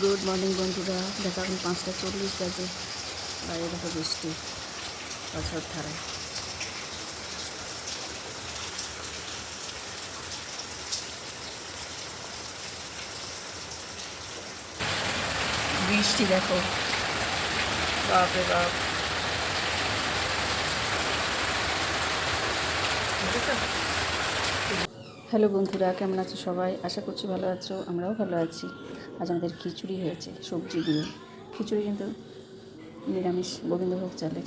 Good morning বন্ধুরা। দেখো এখন পাঁচটা চল্লিশ বাজে। বাইরে দেখো বৃষ্টি। বছর ধারায় বৃষ্টি দেখো। বাপরে বাপ। হ্যালো বন্ধুরা, কেমন আছো সবাই? আশা করছি ভালো আছো, আমরাও ভালো আছি। আজ আমাদের খিচুড়ি হয়েছে, সবজি দিয়ে। খিচুড়ি কিন্তু নিরামিষ, গোবিন্দভোগ চালের।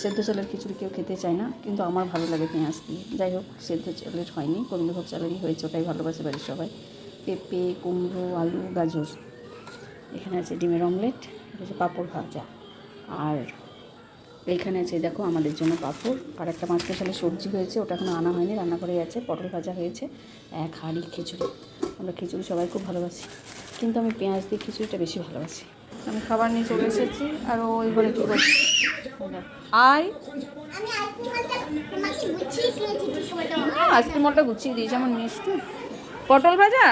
সেদ্ধ চালের খিচুড়ি কেউ খেতে চায় না, কিন্তু আমার ভালো লাগে পেঁয়াজ দিয়ে। যাই হোক, সেদ্ধ চালের হয়নি, গোবিন্দভোগ চালেরই হয়েছে, ওটাই ভালোবাসে বাড়ির সবাই। পেঁপে, কুমড়ো, আলু, গাজর। এখানে আছে ডিমের অমলেট হচ্ছে পাঁপড় ভাজা। আর এইখানে আছে, দেখো, আমাদের জন্য পাঁপড়। আর একটা পাঁচ মশালি সবজি হয়েছে, ওটা এখনও আনা হয়নি, রান্না করে আছে, পটল ভাজা হয়েছে, এক হাঁড়ি খিচুড়ি। আমরা খিচুড়ি সবাই খুব ভালোবাসি। কিন্তু আমি পেঁয়াজ দিয়ে খিচুড়িটা বেশি ভালোবাসি। আমি খাবার নিয়ে চলে এসেছি, আর ওই ঘরে কী করছি? আয় আইসক্রিমটা গুছিয়ে দিয়েছি আমার মিষ্টি। পটল ভাজা?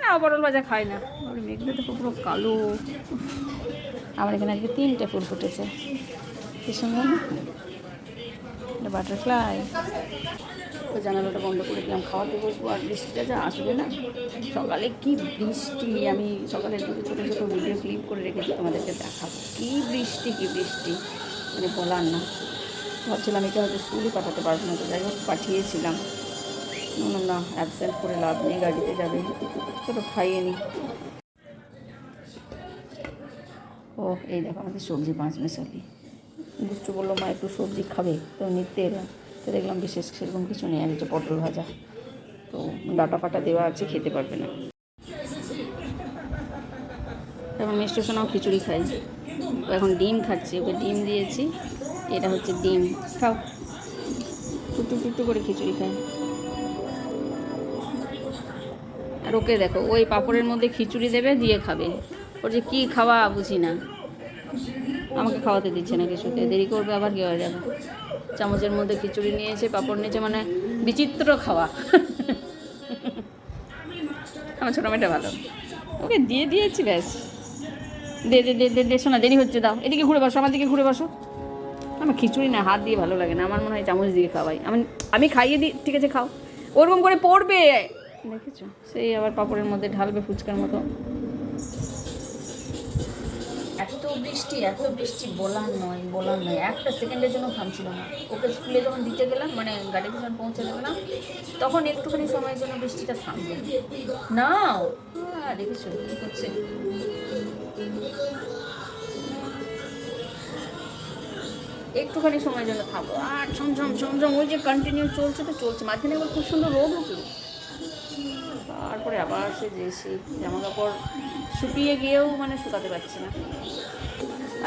না, পটল ভাজা খাই না। ওর মেঘটা তো পুরো কালো। আমার এখানে আজকে তিনটে ফুল ফুটেছে। কি সুন্দর বাটারফ্লাই তো জানালাটা বন্ধ করে দিলাম, খাওয়াতে বসবো আর বৃষ্টিটা যা আসবে না, সকালে কি বৃষ্টি? আমি সকালের দিকে ছোটো ছোটো ভিডিও ক্লিপ করে রেখেছি তোমাদেরকে দেখাবো। কী বৃষ্টি কী বৃষ্টি? মানে বলার না। ভাবছিলাম এটা হয়তো স্কুলে পাঠাতে পারব না, তো যাই হোক পাঠিয়েছিলাম। না না অ্যাবসেন্ট করে লাভ নেই, গাড়িতে যাবে। ছোটো খাইয়ে নি। ও, এই দেখো আমাদের সবজি পাঁচ মেশালি। দুষ্টু বলল, মা, একটু সবজি খাবে? তো নিতে এলাম তো দেখলাম বিশেষ সেরকম কিছু নেই আর একটা পটল ভাজা। তো ডাটা ফাটা দেওয়া আছে, খেতে পারবে না। এখন মিষ্টি সোনাও খিচুড়ি খাই। এখন ডিম খাচ্ছি, ওকে ডিম দিয়েছি, এটা হচ্ছে ডিম। খাও। টুকটু টুকটু করে খিচুড়ি খাই। আর ওকে দেখো, ওই পাঁপড়ের মধ্যে খিচুড়ি দেবে, দিয়ে খাবে। ওর যে কী খাওয়া বুঝি না। আমাকে খাওয়াতে দিচ্ছে না কিছুতে। দেরি করবে, আবার কী হয়ে যাবে? চামচের মধ্যে খিচুড়ি নিয়েছে, পাঁপড় নিয়েছে মানে বিচিত্র খাওয়া। আমার ছোটো মেয়েটা ভালো। ওকে, দিয়ে দিয়েছি, ব্যাস। দে দে দে দে দে শোনা দেরি হচ্ছে, দাও। এদিকে ঘুরে বসো, আমার দিকে ঘুরে বসো। আমার খিচুড়ি না, হাত দিয়ে ভালো লাগে না। আমার মনে হয় চামচ দিয়ে খাওয়াই। আমি আমি খাইয়ে দিই, ঠিক আছে, খাও। ওরকম করে পড়বে। দেখেছ? সেই আবার পাপড়ের মধ্যে ঢালবে ফুচকার মতো। বৃষ্টি, এত বৃষ্টি বলার নয় বলার নয়। একটা সেকেন্ডের জন্য থামছিল না। ওকে স্কুলে যখন দিতে গেলাম মানে গাড়িতে যখন পৌঁছে গেলাম, তখন একটুখানি সময়ের জন্য বৃষ্টিটা থামবে। হ্যাঁ দেখেছ, কী করছে? একটুখানি সময়ের জন্য থাকো আর ঝমঝম ঝমঝম, ওই যে কন্টিনিউ চলছে তো, চলছে। মাঝখানে একবার খুব সুন্দর রোদ উঠল। তারপরে আবার সে যে সেই জামা কাপড় শুকিয়ে গিয়েও মানে শুকাতে পারছি না।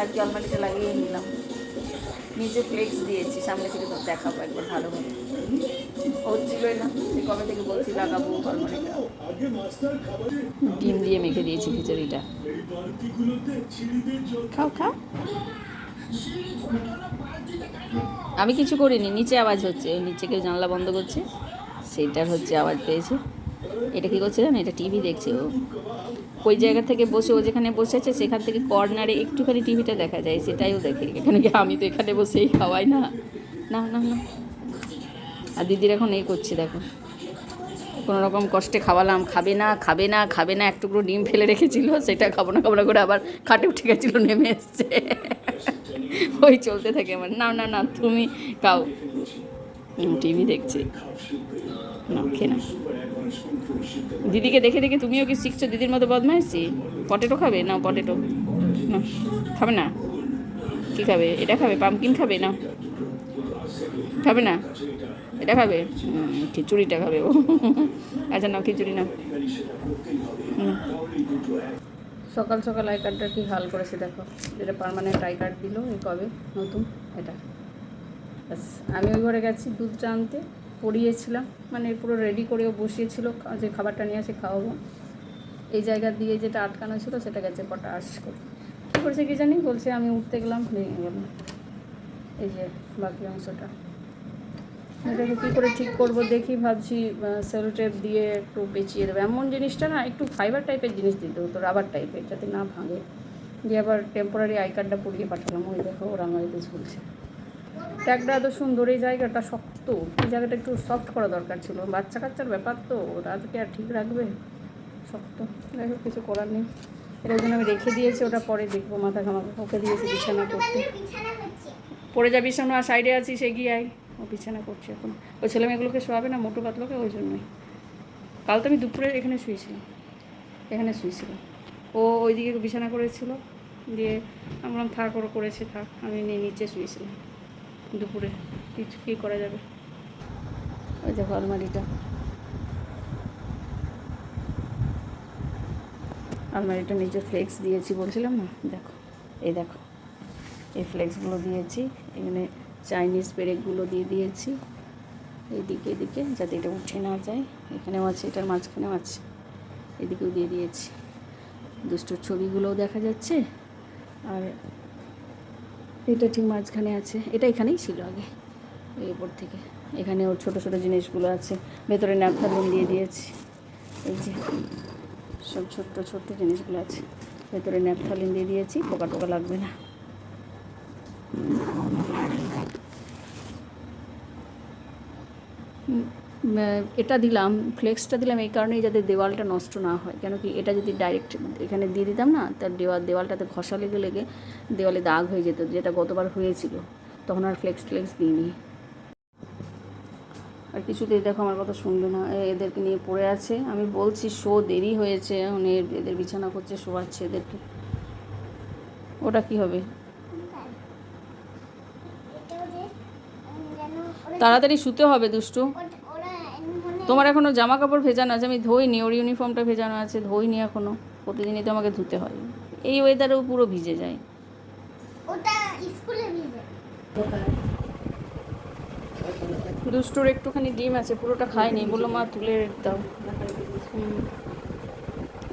আজকে আলমারিতে লাগিয়ে নিলাম। নিচে ফ্লেক্স দিয়েছি, সামনে থেকে তো দেখাবো একবার ভালো করে। হচ্ছিলই না সে কবে থেকে বলছি লাগাবো আলমারিটা। ডিম দিয়ে মেখে দিয়েছি খিচুড়িটা। খাও খাও। আমি কিছু করিনি, নিচে আওয়াজ হচ্ছে নিচে কেউ জানলা বন্ধ করছে, সেইটার হচ্ছে আওয়াজ পেয়েছে। এটা কী করছে জানো? এটা টিভি দেখছে ও। ওই জায়গা থেকে বসে, ও যেখানে বসেছে সেখান থেকে কর্নারে একটুখানি টিভিটা দেখা যায়, সেটাইও দেখে। এখানে কি আমি তো এখানে বসেই খাওয়াই না? না না না আর দিদির এখন এই করছে, দেখো। কোনো রকম কষ্টে খাওয়ালাম, খাবে না খাবে না খাবে না, এক টুকরো ডিম ফেলে রেখেছিল, সেটা খাব না খাব না করে আবার খাটে উঠে গেছিল, নেমে এসছে। ওই চলতে থাকে আমার। না না না তুমি খাও। টিভি দেখছি। না খেয়ে না। দিদিকে দেখে দেখে তুমিও কি শিখছো? দিদির মতো বদমাইছি পটেটো খাবে? না পটেটো। না খাবে না। কী খাবে? এটা খাবে? পামকিন খাবে? না খাবে না? এটা খাবে? খিচুড়িটা খাবে ও। আচ্ছা নাও, খিচুড়ি হুম। সকাল সকাল আই কার্ডটা কি হাল করেছে দেখো। যেটা পার্মানেন্ট আই কার্ড দিল, এই কবে? নতুন? এটা। ব্যাস, আমি ওই ঘরে গেছি দুধটা আনতে। পরিয়েছিলাম। মানে পুরো রেডি করেও বসিয়েছিল, যে খাবারটা নিয়ে আসে খাওয়াবো। এই জায়গা দিয়ে যেটা আটকানো ছিল, সেটা গেছে পটাশ করে। কী করছে কি জানি? বলছে আমি উঠতে গেলাম, ভেঙে গেল। এই যে বাকি অংশটা। এটাকে কী করে ঠিক করব দেখি, ভাবছি সেলো টেপ দিয়ে একটু পেঁচিয়ে দেবো। এমন জিনিসটা না, একটু ফাইবার টাইপের জিনিস দিতে হতো রাবার টাইপের যাতে না ভাঙে। দিয়ে আবার টেম্পোরারি আই কার্ডটা পরিয়ে পাঠালাম। ওই দেখো, ওর আঙালিতে ঝুলছে ট্যাগটা এত সুন্দর এই জায়গাটা শক্ত। এই জায়গাটা একটু সফট করা দরকার ছিল। বাচ্চা কাচ্চার ব্যাপার তো তো আর ঠিক রাখবে? শক্ত। হোক, কিছু করার নেই। এটার জন্য আমি রেখে দিয়েছি, ওটা পরে দেখব। মাথা ঘামাকে ওকে দিয়েছি, বিছানা করতে। পড়ে যা বিছানা সাইডে আছি সে গিয়ে আয়। ও বিছানা করছে এখন। ওই ছেলে মেয়েগুলোকে শোয়াবে না, মোটু পাতলোকে? ওই জন্যই। কাল তো আমি দুপুরে এখানে শুয়েছিলাম। এখানে শুয়েছিলাম। ও ওইদিকে বিছানা করেছিল। দিয়ে আমি থাক, ওরা করেছে, থাক। আমি নিয়ে নিচে শুয়েছিলাম। দুপুরে। কিছু কী করা যাবে? ওই দেখো আলমারিটা। আলমারিটা নিচে ফ্লেক্স দিয়েছি বলছিলাম না? দেখো, এই দেখো। এই ফ্লেক্সগুলো দিয়েছি, এখানে চাইনিজ পেরেকগুলো দিয়ে দিয়েছি। এইদিকে এদিকে, যাতে এটা উঠে না যায়। এখানেও আছে, এটার মাঝখানেও আছে। এদিকেও দিয়ে দিয়েছি। দুষ্টুর ছবিগুলোও দেখা যাচ্ছে। আর এটা ঠিক মাঝখানে আছে। এটা এখানেই ছিল আগে এই উপর থেকে। এখানে ওর ছোটো ছোটো জিনিসগুলো আছে। ভেতরে ন্যাপথালিন দিয়ে দিয়েছি। এই যে সব ছোট্ট ছোট্ট জিনিসগুলো আছে। ভেতরে ন্যাপথালিন দিয়ে দিয়েছি পোকা টোকা লাগবে না। আহ, এটা দিলাম ফ্লেক্সটা দিলাম এই কারণেই যাতে দেওয়ালটা নষ্ট না হয়। কেন কি এটা যদি ডাইরেক্ট এখানে দিয়ে দিতাম না তার দেওয়াল দেওয়ালটাতে ঘষা লেগে লেগে দেওয়ালে দাগ হয়ে যেত যেটা গতবার হয়েছিল। তখন আর ফ্লেক্স ফ্লেক্স দিইনি। আর কিছুতেই দেখো আমার কথা শুনবে না। এদেরকে নিয়ে পড়ে আছে। আমি বলছি শো দেরি হয়েছে। উনি এদের বিছানা করছে শোয়াচ্ছে এদেরকে। ওটা কি হবে? তাড়াতাড়ি শুতে হবে দুষ্টু। তোমার এখনও জামা কাপড় ভেজানো আছে? আমি ধুইনি ওর ইউনিফর্মটা ভেজানো আছে ধুইনি এখনও। প্রতিদিনই তো আমাকে ধুতে হয়। এই ওয়েদারেও পুরো ভিজে যায়। ওটা স্কুলে ভিজে। দুষ্টুর একটুখানি ডিম আছে পুরোটা খায়নি বলল মা তুলে দাও।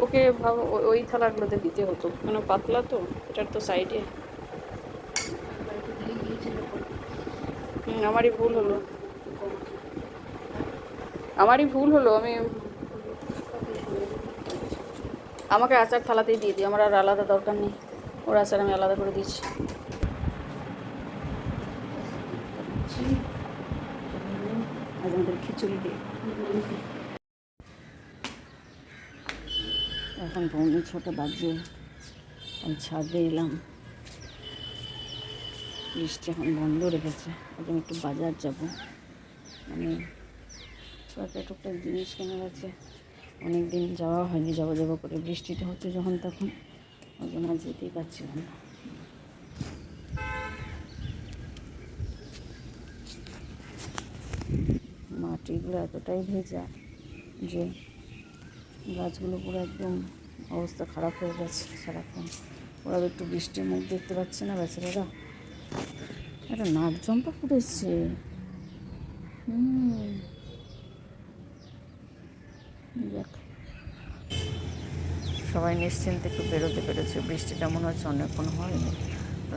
ওকে ভাবো ওই থালাগুলোতে দিতে হতো। মানে পাতলা তো এটার তো সাইডে আমারই ভুল হলো। আমারই ভুল হলো, আমি আমাকে আচার থালাতেই দিয়ে দিই আমার আর আলাদা দরকার নেই। ওর আচার আমি আলাদা করে দিচ্ছি। আমাদের খিচুড়ি দিয়ে এখন পৌনে ছটা বাজে, আমি ছাদে এলাম। বৃষ্টি এখন বন্ধ রেখেছে এখন একটু বাজার যাব। মানে কয়েকটা টুকটাক জিনিস কেনার আছে। অনেক দিন যাওয়া হয়নি, যাব যাব করে। বৃষ্টিটা হচ্ছে যখন তখন। ওই জন্য আর যেতেই পারছিলাম না। মাটিগুলো এতটাই ভেজা যে গাছগুলো পুরো একদম অবস্থা খারাপ হয়ে গেছে সারাক্ষণ। ওরা একটু বৃষ্টির মুখ দেখতে পাচ্ছে না বেচারারা। একটা নাক জম্পা ফুটেছে। হুম। সবাই নিশ্চিন্তে একটু বেরোতে পেরেছে। বৃষ্টিটা মনে হচ্ছে অনেকক্ষণ হয়নি।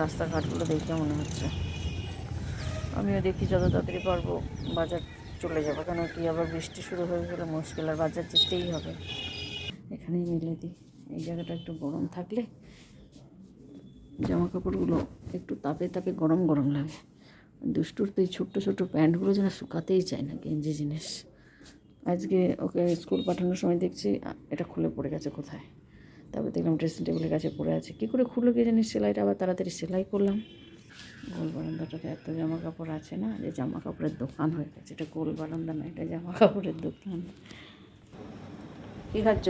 রাস্তাঘাটগুলো দেখে মনে হচ্ছে। আমিও দেখি যত তাড়াতাড়ি পারব বাজার চলে যাব। কেন কি আবার বৃষ্টি শুরু হয়ে গেলে মুশকিল, আর বাজার যেতেই হবে। এখানেই মিলে দিই। এই জায়গাটা একটু গরম থাকলে জামা কাপড়গুলো একটু তাপে তাপে গরম গরম লাগে। দুষ্টুর তো এই ছোট্টো ছোট্টো প্যান্টগুলো যেন শুকাতেই চায় না গেঞ্জি জিনিস। আজকে ওকে স্কুল পাঠানোর সময় দেখছি এটা খুলে পড়ে গেছে কোথায়? তারপর দেখলাম ড্রেসিং টেবিলের কাছে পড়ে আছে। কী করে খুলে গিয়ে জানিস সেলাইটা আবার তাড়াতাড়ি সেলাই করলাম। গোল বারান্দাটাতে এত জামা কাপড় আছে না, যে জামা কাপড়ের দোকান হয়ে গেছে। এটা গোল বারান্দা না, এটা জামা কাপড়ের দোকান। কী খাচ্ছ?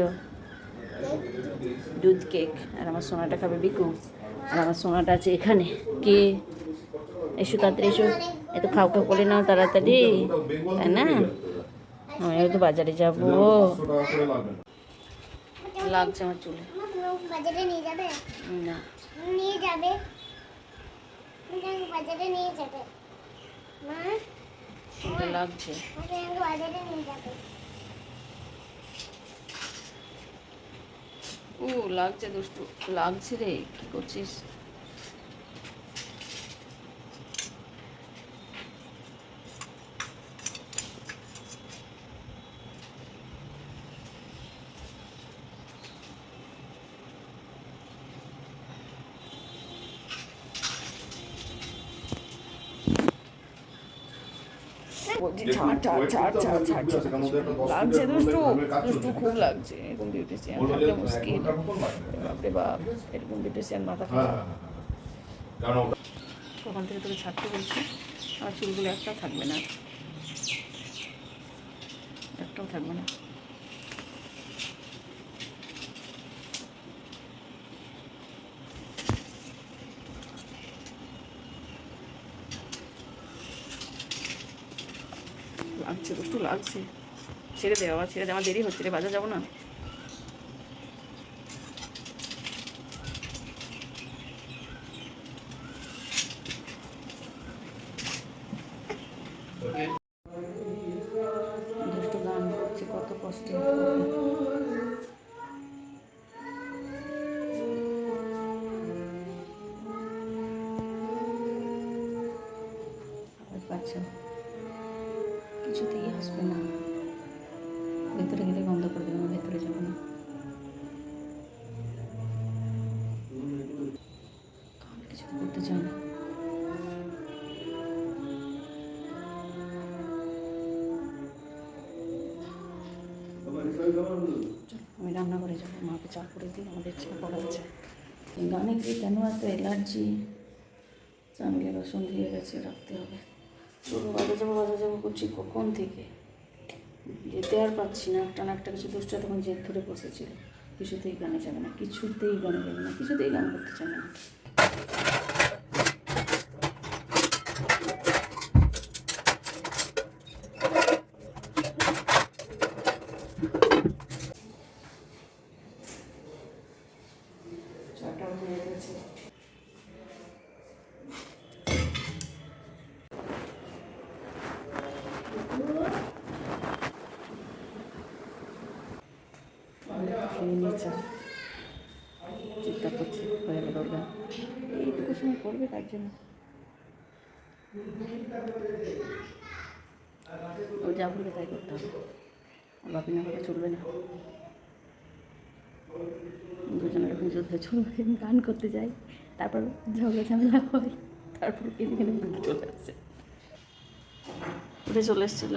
দুধ কেক। আর আমার সোনাটা খাবে বিকু আর আমার সোনাটা আছে এখানে। কে? এসো তাড়াতাড়ি এসো। এত খাও খাও করে নাও তাড়াতাড়ি। তাই না? আমি তো বাজারে যাব। লাগছে আমার চুলে। বাজারে নিয়ে যাবে? না। নিয়ে যাবে? বাজারে নিয়ে যাবে। মা? চুলে লাগছে। বাজারে নিয়ে যাবে। ও লাগছে দুষ্টু। লাগছে রে কি করছিস? ছাড় ছাড় ছাড় ছাড় ছাড় লাগছে দুষ্টু দুষ্টু খুব লাগছে এরকম বিউটিশিয়ান থাকলে মুশকিল। বাপরে বাপ এরকম বিউটিশিয়ান মাথা খারাপ। ওখান থেকে তোকে ছাড়তে বলছি আর চুলগুলো একটাও থাকবে না। একটাও থাকবে না। লাগছে ছেড়ে দেওয়া ছেড়ে দেওয়া দেরি হচ্ছে রে বাজার যাব না? আমি? রান্না করে যাব মাকে চা করে দিই আমাদের চা পড়াচ্ছে গানে কি কেন এত অ্যালার্জি চা মিলে রসুন দিয়ে গেছে রাখতে হবে। চলো বাজে যাব বাজে যাব করছি কখন থেকে? যেতে আর পাচ্ছি না একটা না একটা কিছু দুষ্টা তখন জেদ ধরে বসেছিল। কিছুতেই গানে যাবে না কিছুতেই গানে যাবে না কিছুতেই গান করতে চাবে না চাটাও হয়ে গেছে খেয়ে নিয়েছে চিৎকার করছে হয়ে গেল ওর গান এইটুকু সময় করবে তার জন্য। ও যা বলবে তাই করতে হবে। বাপি না কথা চলবে না। দুজনের এখন যুদ্ধ চলবে গান করতে যাই। তারপর ঝগড়া ঝামেলা হয় তারপর কেন কেন চলে আসে। উঠে চলে এসেছিল?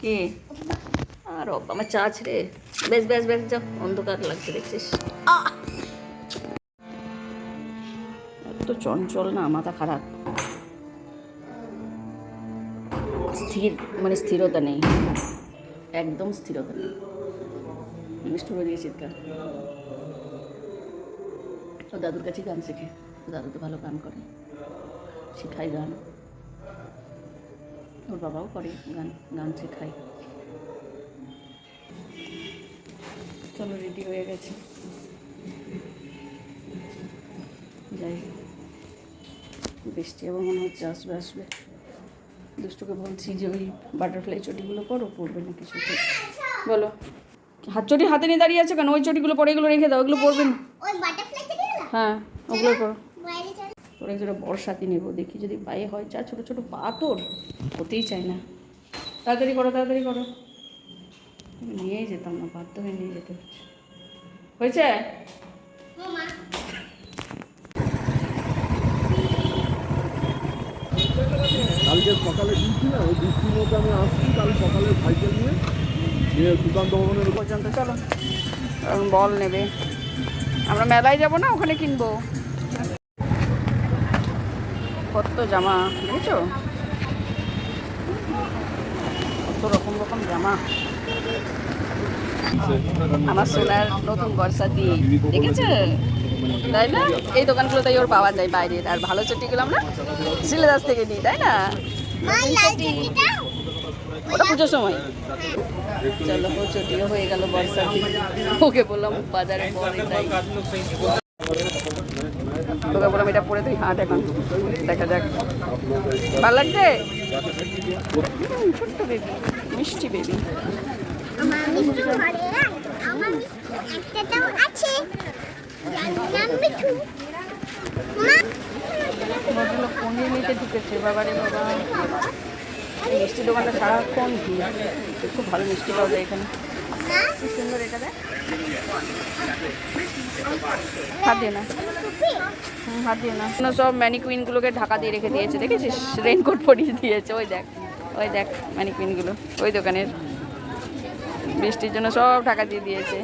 কে? আর ও আমার চা ছেড়ে বেশ বেশ বেশ যাও। অন্ধকার লাগছে দেখছিস? আহ! চঞ্চল না, মাথা খারাপ। স্থির মানে স্থিরতা নেই। একদম স্থিরতা নেই। মিষ্টি দিয়ে চিৎকার ও দাদুর কাছে গান শেখে। দাদু তো ভালো গান করে। শেখায় গান। ওর বাবাও করে গান গান শেখায়। চলো রেডি হয়ে গেছে। যাই বৃষ্টি আবার মনে হচ্ছে আসবে আসবে। দুষ্টুকে বলছি যে ওই বাটারফ্লাই চটিগুলো করো পড়বে না কিছুতে বলো হাত চটি হাতে নিয়ে দাঁড়িয়ে আছে কেন? ওই চটিগুলো পরে এগুলো রেখে দাও এগুলো পড়বে না। হ্যাঁ ওগুলো করো। চলে। তোরা একজোড়া নেব দেখি যদি পায়ে হয় যা ছোটো ছোটো পা তোর হতেই চায় না। তাড়াতাড়ি করো তাড়াতাড়ি করো। নিয়েই যেতাম না বাধ্য হয়ে নিয়ে যেতে হচ্ছে। হয়েছে? কালকে সকালে ডিউটি না, ওই ডিউটির মধ্যে আমি আসছি, কাল সকালে সাইকেল নিয়ে নিয়ে সুকান্ত ভবনের পর্যন্ত চলো বল নেবে। আমরা মেলায় যাব না, ওখানে কিনবো? কত জামা, দেখেছ? কত রকম রকম জামা। আমার সোনার নতুন বর্ষাতি, দেখেছে? তাই না? এই দোকানগুলোতেই ওর পাওয়া যায় বাইরের। আর ভালো চটিগুলো আমরা শিলেদাস থেকে নিই তাই না? ওটা পুজোর সময়। চলো ও চটিও হয়ে গেল বর্ষাতি ওকে বললাম বাজারে পরে তাই। তোকে বললাম এটা পরে তুই হাঁট এখন। দেখা যাক। ভালো লাগছে? ছোট্ট বেবি মিষ্টি বেবি আমার মিঠু ঘরে আমার মিঠু একটাটাও আছে। ভদ্রলোক পনির নিতে ঢুকেছে বাবারে বাবা মিষ্টি দোকানটা সারাক্ষণ ভিড় খুব ভালো মিষ্টি পাওয়া যায় এখানে কি সুন্দর এটা দেখ হাত দিয়ে না হুম, হাত দিয়ে না কোনো সব ম্যানিকুইনগুলোকে ঢাকা দিয়ে রেখে দিয়েছে দেখেছিস? রেনকোট পরিয়ে দিয়েছে। ওই দেখ ওই দেখ ম্যানিকুইনগুলো ওই দোকানের। বৃষ্টির জন্য সব ঢাকা দিয়ে দিয়েছে।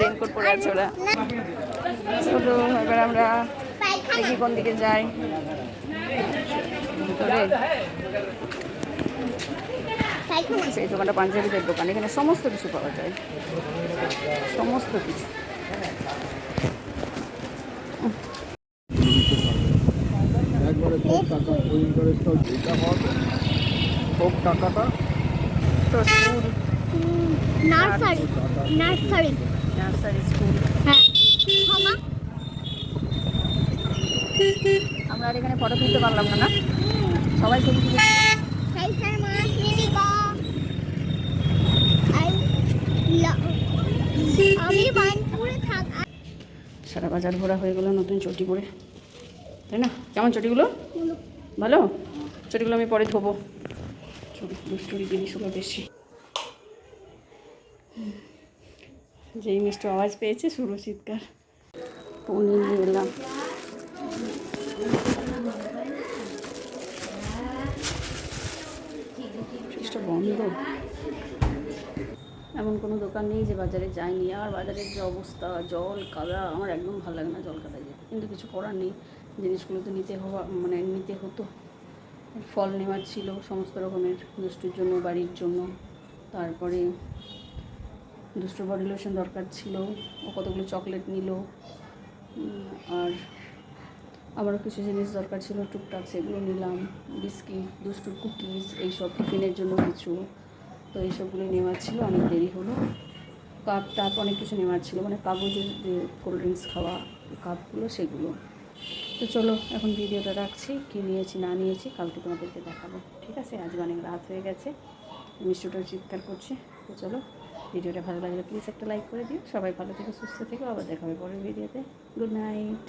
রেনকোট পরে আছে ওরা। চলো এবার আমরা দেখি কোন দিকে যাই। সেই দোকানটা পাঞ্জাবিদের দোকান এখানে সমস্ত কিছু পাওয়া যায়। সমস্ত কিছু। টাকাটা তো school nursery nursery. Nursery school হ্যাঁ। আমরা আর এখানে ফটো তুলতে পারলাম না না? সবাই ছবি তুলে সারা বাজার ঘোরা হয়ে গেলো নতুন চটি পরে। তাই না? কেমন চটিগুলো? ভালো? চটিগুলো আমি পরে ধোবো। দুষ্টুরি জিনিসগুলো বেশি। যেই মিষ্টি আওয়াজ পেয়েছে শুরু শীতকার পনির বন্ধ। এমন কোনো দোকান নেই যে বাজারে যায়নি। আর বাজারের যে অবস্থা, জল, কাদা, আমার একদম ভালো লাগে না জল কাদায় যেতে কিন্তু কিছু করার নেই। জিনিসগুলো তো নিতে হওয়া মানে নিতে হতো। ফল নেওয়ার ছিল সমস্ত রকমের, দুষ্টুর জন্য, বাড়ির জন্য। তারপরে দুষ্টুর বডি লোশন দরকার ছিল। ও কতগুলো চকলেট নিল। আর আমারও কিছু জিনিস দরকার ছিল, টুকটাক সেগুলো নিলাম, বিস্কিট দুষ্টুর কুকিজ, এইসব টিফিনের জন্য কিছু। তো এইসবগুলো নেওয়ার ছিল, অনেক দেরি হলো। কাপ টাপ অনেক কিছু নেওয়ার ছিল মানে কাগজের যে কোল্ড ড্রিঙ্কস খাওয়া কাপগুলো, সেগুলো। তো চলো, এখন ভিডিওটা রাখছি, কী নিয়েছি, না নিয়েছি, কালকে তোমাদেরকে দেখাবো। ঠিক আছে? আজকে অনেক রাত হয়ে গেছে, মিষ্টিটাও চিৎকার করছে। তো চলো ভিডিওটা ভালো লাগলে প্লিজ একটা লাইক করে দিও। সবাই ভালো থেকে, সুস্থ থেকো। আবার দেখা হবে পরের ভিডিওতে গুড নাইট